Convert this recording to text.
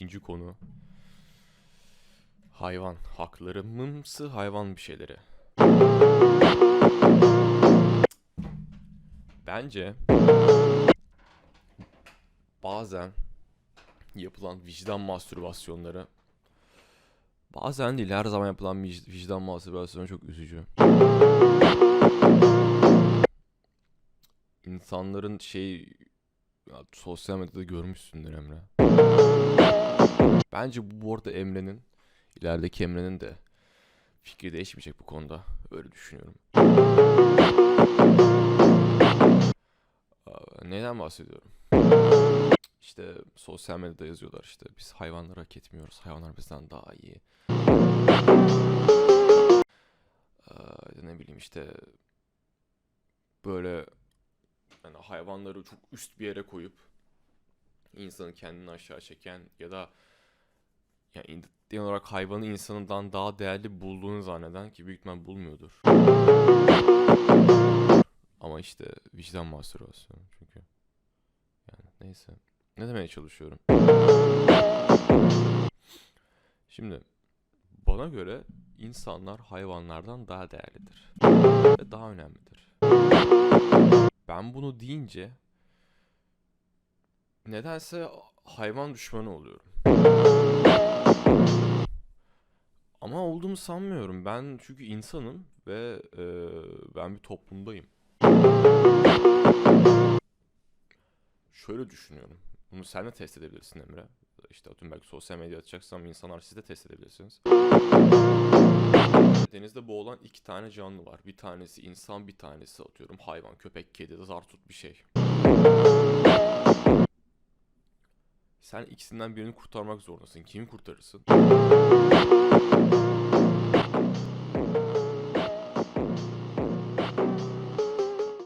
ikinci konu. Hayvan hakları mımsı hayvan bir şeyleri. Bence bazen yapılan vicdan mastürbasyonları bazen değil her zaman yapılan vic- vicdan mastürbasyonu çok üzücü. İnsanların şey ya, sosyal medyada görmüşsündür Emre. Bence bu, bu arada Emre'nin ilerideki Emre'nin de fikri değişmeyecek bu konuda. Öyle düşünüyorum. Aa, Neyden bahsediyorum? İşte sosyal medyada yazıyorlar işte biz hayvanları hak etmiyoruz. Hayvanlar bizden daha iyi. Aa, ne bileyim işte böyle yani hayvanları çok üst bir yere koyup insanı kendini aşağı çeken ya da yani genel olarak hayvanı insanından daha değerli bulduğunu zanneden ki büyük ihtimal bulmuyordur. Ama işte vicdan mastürbasyonu çünkü. Yani neyse. Ne demeye çalışıyorum? Şimdi bana göre insanlar hayvanlardan daha değerlidir. Ve daha önemlidir. Ben bunu deyince nedense hayvan düşmanı oluyorum. Ama olduğumu sanmıyorum. Ben çünkü insanım ve e, ben bir toplumdayım. Şöyle düşünüyorum. Bunu sen de test edebilirsin Emre. İşte atıyorum belki sosyal medya atacaksam insanlar siz de test edebilirsiniz. Denizde boğulan iki tane canlı var. Bir tanesi insan, bir tanesi atıyorum hayvan, köpek, kedi, zartut bir şey. Sen ikisinden birini kurtarmak zorundasın. Kimi kurtarırsın?